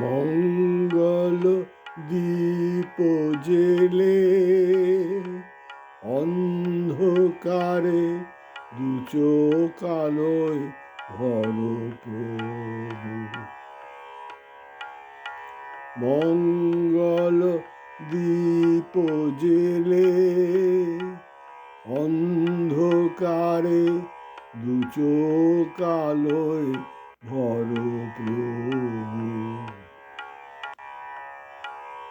মঙ্গল দীপ জেলে অন্ধকারে দু চোখ আলোয় ভর মঙ্গল দীপ জেলে অন্ধকারে দু চোখ আলোয় ভর প্রভু।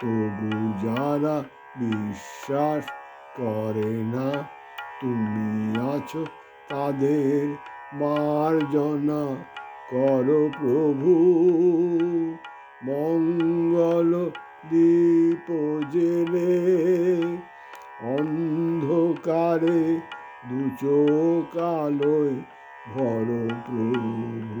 তবু যারা বিশ্বাস করে না, তুমি আছো তাদের মার্জনা কর প্রভু। মঙ্গল দীপ জেলে অন্ধকারে দু চোখ আলোয় ভর প্রভু।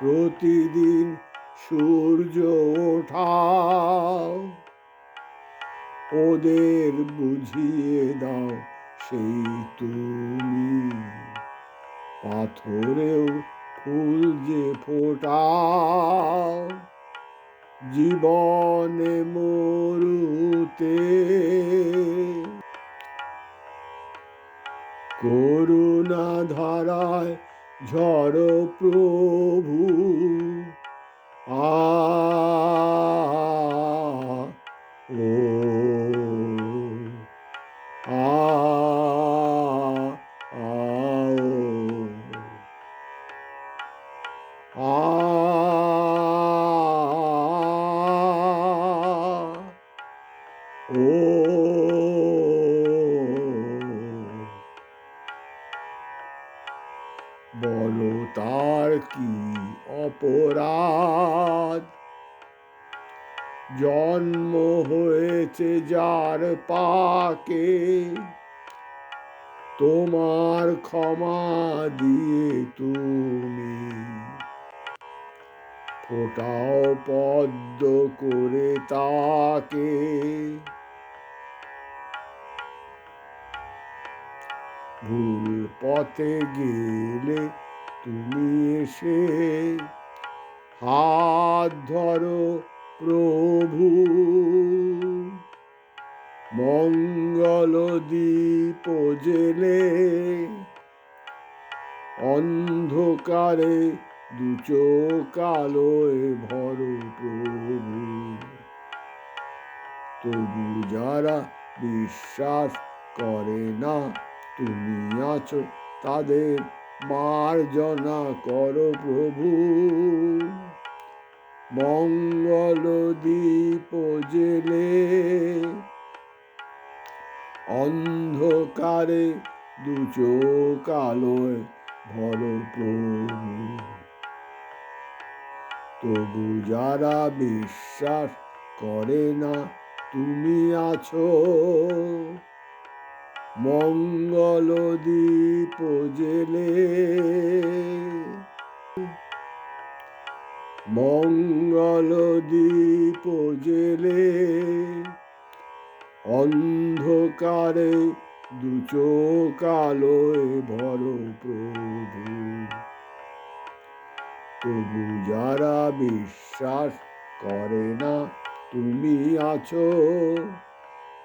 প্রতিদিন সূর্য ওঠাও ওদের বুঝিয়ে দাও সেই তুমি। পাথরেও ফুল যে ফোটাও জীবনে মরুতে করুণা ধারায় ঝড় প্রভু। আ ও আ আ অপরাধ। জন্ম হয়েছে যার পাকে, তোমার ক্ষমা দিয়ে তুমি। ফোটাও পদ্ম করে তাকে। ভুল পথে গেলে তুমি এসে হাত ধরো প্রভু। মঙ্গল দীপ জেলে অন্ধকারে দু চোখ আলোয় ভর প্রভু। তবু যারা বিশ্বাস করে না, তুমি আছো তাদের মার্জনা কর প্রভু। মঙ্গল দীপ জেলে অন্ধকারে দু চোখ আলোয় ভর প্রভু। তবু যারা বিশ্বাস করে না, তুমি আছো। মঙ্গল দীপ জেলে। মঙ্গল জেলে। অন্ধকারে দু চোখ আলোয় ভর প্রভু। তবু যারা বিশ্বাস করে না, তুমি আছো।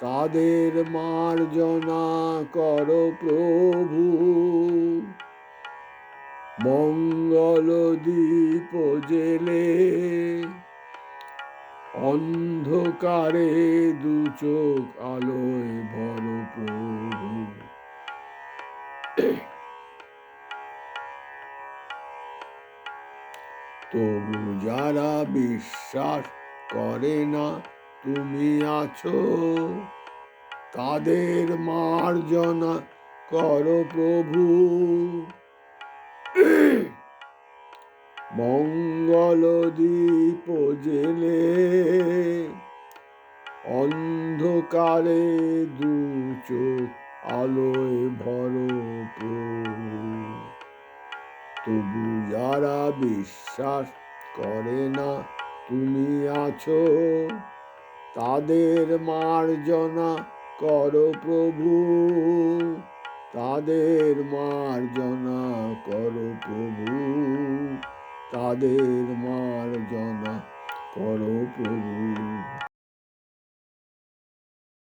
তাদের মার্জনা করো প্রভু। মঙ্গল দীপ জেলে অন্ধকারে দু চোখ আলোয় ভর প্রভু। তবু যারা বিশ্বাস করে না তুমি আছো। তাদের মার্জনা করো প্রভু। মঙ্গল দীপ জেলে অন্ধকারে দু চোখ আলোয় ভর তবু যারা বিশ্বাস করে না, তুমি আছো। তাদের মার্জনা করো প্রভু। তাদের মার্জনা করো প্রভু। তাদের মার্জনা করো প্রভু।